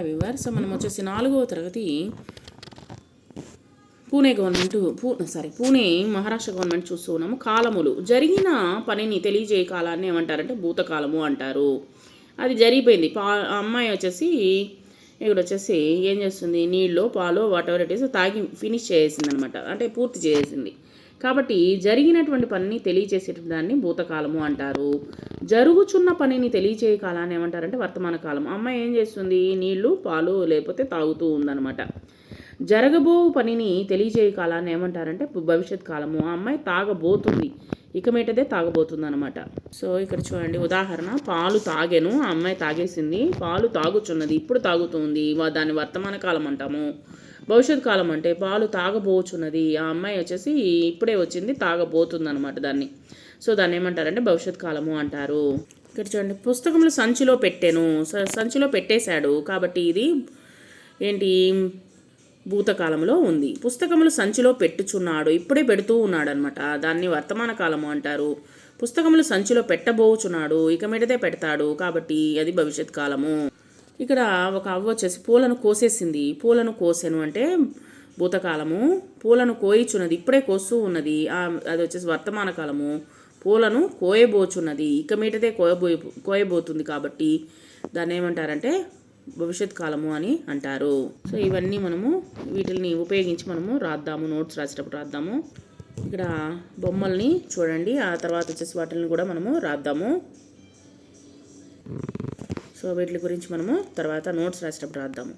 Hi we were so మనం వచ్చేసి నాలుగవ తరగతి పూణే గవర్నమెంట్ పూ సారీ పూణే మహారాష్ట్ర గవర్నమెంట్ చూస్తూ ఉన్నాము. కాలములు. జరిగిన పనిని తెలియజేయ కాలాన్ని ఏమంటారంటే భూతకాలము అంటారు. అది జరిగిపోయింది. పా అమ్మాయి వచ్చేసి ఇక్కడ వచ్చేసి ఏం చేస్తుంది? నీళ్ళు పాలు వాట్ ఎవర్ ఇట్ ఈస్ తాగి ఫినిష్ చేసింది అనమాట అంటే పూర్తి చేసింది. కాబట్టి జరిగినటువంటి పనిని తెలియచేసేటువంటి దాన్ని భూతకాలము అంటారు. జరుగుచున్న పనిని తెలియచేయ కాలాన్ని ఏమంటారంటే వర్తమాన కాలం. అమ్మాయి ఏం చేస్తుంది? నీళ్ళు పాలు లేకపోతే తాగుతూ ఉందన్నమాట. జరగబో పనిని తెలియజేయ కాలాన్ని ఏమంటారంటే భవిష్యత్ కాలము. ఆ అమ్మాయి తాగబోతుంది. ఇక మీటదే తాగబోతుంది అనమాట సో ఇక్కడ చూడండి. ఉదాహరణ పాలు తాగాను ఆ అమ్మాయి తాగేసింది. పాలు తాగుచున్నది ఇప్పుడు తాగుతుంది వా- దాన్ని వర్తమాన కాలం అంటాము. భవిష్యత్ కాలం అంటే పాలు తాగబోచున్నది. ఆ అమ్మాయి వచ్చేసి ఇప్పుడే వచ్చింది తాగబోతుంది అనమాట దాన్ని. సో దాన్ని ఏమంటారంటే భవిష్యత్ కాలము అంటారు. ఇక్కడ చూడండి పుస్తకములు సంచిలో పెట్టాను. స- సంచిలో పెట్టేశాడు. కాబట్టి ఇది ఏంటి? భూతకాలంలో ఉంది. పుస్తకములు సంచిలో పెట్టుచున్నాడు. ఇప్పుడే పెడుతూ ఉన్నాడు అనమాట దాన్ని వర్తమాన కాలము అంటారు. పుస్తకములు సంచిలో పెట్టబోచున్నాడు. ఇక మీదదే పెడతాడు. కాబట్టి అది భవిష్యత్ కాలము. ఇక్కడ ఒక అవ్వ వచ్చేసి పూలను కోసేసింది. పూలను కోసాను అంటే భూతకాలము. పూలను కోయిచున్నది. ఇప్పుడే కోస్తూ ఉన్నది. అది వచ్చేసి వర్తమాన కాలము. పూలను కోయబోచున్నది. ఇక మీటదే కోయబో కోయబోతుంది కాబట్టి దాన్ని ఏమంటారంటే భవిష్యత్ కాలము అని అంటారు. సో ఇవన్నీ మనము వీటిని ఉపయోగించి మనము రాద్దాము. నోట్స్ రాసేటప్పుడు రాద్దాము. ఇక్కడ బొమ్మల్ని చూడండి. ఆ తర్వాత వచ్చేసి వాటిని కూడా మనము రాద్దాము. సో వీటి గురించి మనము తర్వాత నోట్స్ రాసేటప్పుడు రాద్దాము.